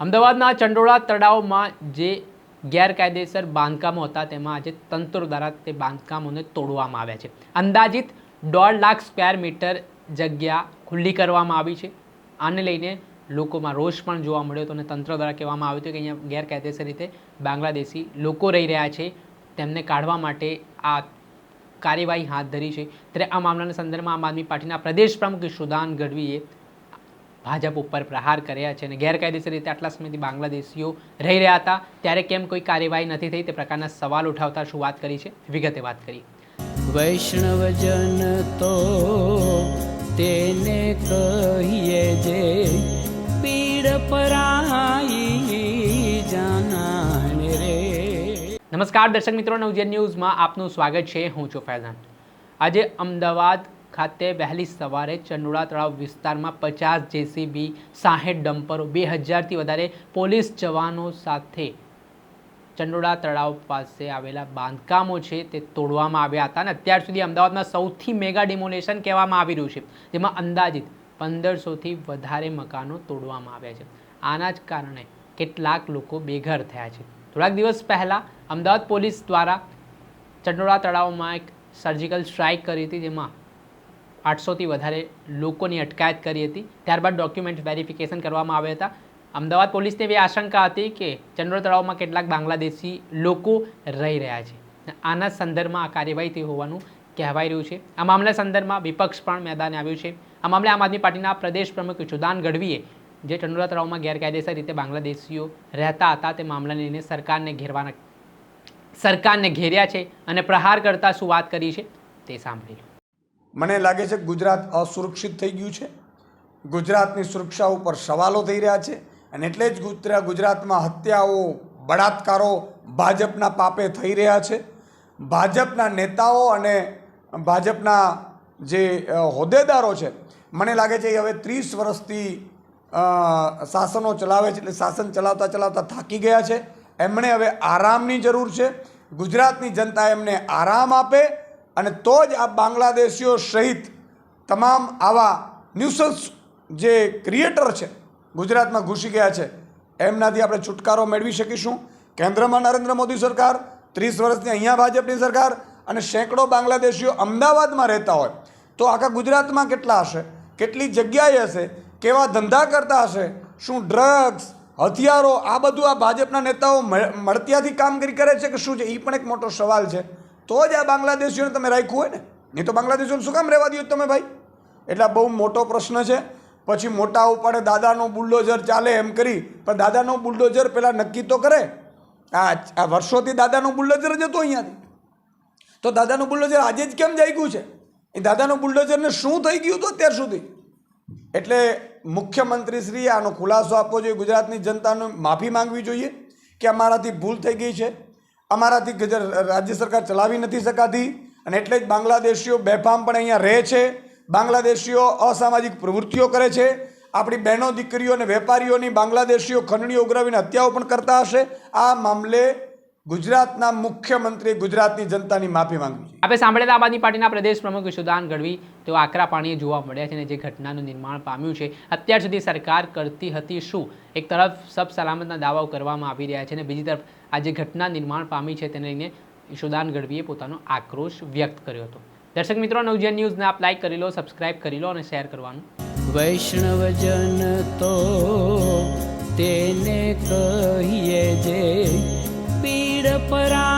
અમદાવાદના ચંડોળા તળાવમાં જે ગેરકાયદેસર બાંધકામો હતા, તેમાં આજે તંત્ર દ્વારા તે બાંધકામોને તોડવામાં આવ્યા છે. અંદાજિત દોઢ લાખ સ્ક્વેર મીટર જગ્યા ખુલ્લી કરવામાં આવી છે. આને લઈને લોકોમાં રોષ પણ જોવા મળ્યો હતો અને તંત્ર દ્વારા કહેવામાં આવ્યું હતું કે અહીંયા ગેરકાયદેસર રીતે બાંગ્લાદેશી લોકો રહી રહ્યા છે. તેમને કાઢવા માટે આ કાર્યવાહી હાથ ધરી છે. ત્યારે આ મામલાના સંદર્ભમાં આમ આદમી પાર્ટીના પ્રદેશ પ્રમુખ સુદાન ગઢવીએ ભાજપ ઉપર પ્રહાર કર્યા છે અને ગેરકાયદેસર રીતે આટલા સમયથી બાંગ્લાદેશીઓ રહી રહ્યા હતા. ત્યારે કેમ કોઈ કાર્યવાહી નથી થઈ તે પ્રકારના સવાલ ઉઠાવતા શું વાત કરી છે? વિગતે વાત કરી વૈષ્ણવજન તો તેને કહીએ જે પીડ પરાઈ જાનાને રે. નમસ્કાર દર્શક મિત્રો નવજન ન્યૂઝમાં આપનું સ્વાગત છે. હું છું ફૈઝાન. આજે અમદાવાદ ખાતે વહેલી સવારે ચંડોળા તળાવ વિસ્તારમાં પચાસ જેસીબી સાહીઠ ડમ્પરો, બે હજારથી વધારે પોલીસ જવાનો સાથે ચંડોળા તળાવ પાસે આવેલા બાંધકામો છે તે તોડવામાં આવ્યા હતા અને અત્યાર સુધી અમદાવાદમાં સૌથી મેગા ડિમોલેશન કહેવામાં આવી રહ્યું છે. જેમાં અંદાજિત પંદરસોથી વધારે મકાનો તોડવામાં આવ્યા છે. આના જ કારણે કેટલાક લોકો બેઘર થયા છે. થોડાક દિવસ પહેલાં અમદાવાદ પોલીસ દ્વારા ચંડોળા તળાવમાં એક સર્જિકલ સ્ટ્રાઇક કરી હતી, જેમાં આઠસોથી વધારે લોકોની અટકાયત કરી હતી. ત્યારબાદ ડોક્યુમેન્ટ વેરિફિકેશન કરવામાં આવ્યા હતા. અમદાવાદ પોલીસને એવી આશંકા હતી કે ચંદ્રો તળાવમાં કેટલાક બાંગ્લાદેશી લોકો રહી રહ્યા છે. આના સંદર્ભમાં આ કાર્યવાહી થઈ હોવાનું કહેવાઈ રહ્યું છે. આ મામલા સંદર્ભમાં વિપક્ષ પણ મેદાને આવ્યું છે. આ મામલે આમ આદમી પાર્ટીના પ્રદેશ પ્રમુખ જુદાન ગઢવીએ જે ચંડોળા તળાવમાં ગેરકાયદેસર રીતે બાંગ્લાદેશીઓ રહેતા હતા તે મામલાને લઈને સરકારને ઘેરવાના, સરકારને ઘેર્યા છે અને પ્રહાર કરતા શું વાત કરી છે તે સાંભળી મને લાગે છે ગુજરાત અસુરક્ષિત થઈ ગયું છે. ગુજરાતની સુરક્ષા ઉપર સવાલો થઈ રહ્યા છે અને એટલે જ ગુજરાત ગુજરાતમાં હત્યાઓ, બળાત્કારો ભાજપના પાપે થઈ રહ્યા છે. ભાજપના નેતાઓ અને ભાજપના જે હોદ્દેદારો છે, મને લાગે છે કે હવે ત્રીસ વર્ષથી શાસનો ચલાવે છે, એટલે શાસન ચલાવતા ચલાવતા થાકી ગયા છે. એમણે હવે આરામની જરૂર છે. ગુજરાતની જનતા એમને આરામ આપે અને તો જ આ બાંગ્લાદેશીઓ સહિત તમામ આવા ન્યુસન્સ જે ક્રિએટર છે, ગુજરાતમાં ઘૂસી ગયા છે, એમનાથી આપણે છુટકારો મેળવી શકીશું. કેન્દ્રમાં નરેન્દ્ર મોદી સરકાર, ત્રીસ વર્ષની અહીંયા ભાજપની સરકાર અને સેંકડો બાંગ્લાદેશીઓ અમદાવાદમાં રહેતા હોય. તો આખા ગુજરાતમાં કેટલા હશે? કેટલી જગ્યાએ હશે? કેવા ધંધા કરતા હશે? શું ડ્રગ્સ હથિયારો, આ બધું આ ભાજપના નેતાઓ મળ- મળતિયાથી કામગીરી કરે છે કે શું છે? એ પણ એક મોટો સવાલ છે. તો જ આ બાંગ્લાદેશીઓને તમે રાખ્યું હોય ને? નહીં તો બાંગ્લાદેશીઓને શું કામ રહેવા દો તમે ભાઈ? એટલે બહુ મોટો પ્રશ્ન છે. પછી મોટા ઉપાડે દાદાનો બુલડોઝર ચાલે એમ કરી, પણ દાદાનો બુલડોઝર પહેલાં નક્કી તો કરે. આ આ વર્ષોથી દાદાનો બુલડોઝર જ હતો અહીંયાથી. તો દાદાનું બુલડોઝર આજે જ કેમ જાગ્યું છે? એ દાદાનું બુલડોઝરને શું થઈ ગયું હતું અત્યાર સુધી? એટલે મુખ્યમંત્રીશ્રીએ આનો ખુલાસો આપવો જોઈએ, ગુજરાતની જનતાને માફી માંગવી જોઈએ કે અમારાથી ભૂલ થઈ ગઈ છે. અમારાથી રાજ્ય સરકાર ચલાવી નથી શકાતી અને એટલે જ બાંગ્લાદેશીઓ બેફામ પણ અહીંયા રહે છે. બાંગ્લાદેશીઓ અસામાજિક પ્રવૃત્તિઓ કરે છે. આપણી બહેનો, દીકરીઓ અને વેપારીઓની બાંગ્લાદેશીઓ ખંડણીઓ ઉઘરાવીને હત્યાઓ પણ કરતા હશે. આ મામલે ગુજરાતના મુખ્યમંત્રી ગુજરાતની જનતાની માફી માંગવી જોઈએ આપણે સાંભળેલા આમ આદમી પાર્ટીના પ્રદેશ પ્રમુખ સુદાન ગઢવી. તેઓ આકરા પાણીએ જોવા મળ્યા છે અને જે ઘટનાનું નિર્માણ પામ્યું છે અત્યાર સુધી સરકાર કરતી હતી શું? એક તરફ સબ સલામતના દાવાઓ કરવામાં આવી રહ્યા છે અને બીજી તરફ આ જે ઘટના નિર્માણ પામી છે તેને લઈને ઈશુદાન ગઢવીએ પોતાનો આક્રોશ વ્યક્ત કર્યો હતો. દર્શક મિત્રો નવજન ન્યૂઝને આપ લાઈક કરી લો સબસ્ક્રાઇબ કરી લો અને શેર કરવાનું. વૈષ્ણવજન તો તેને કહીએ જે वीरपरा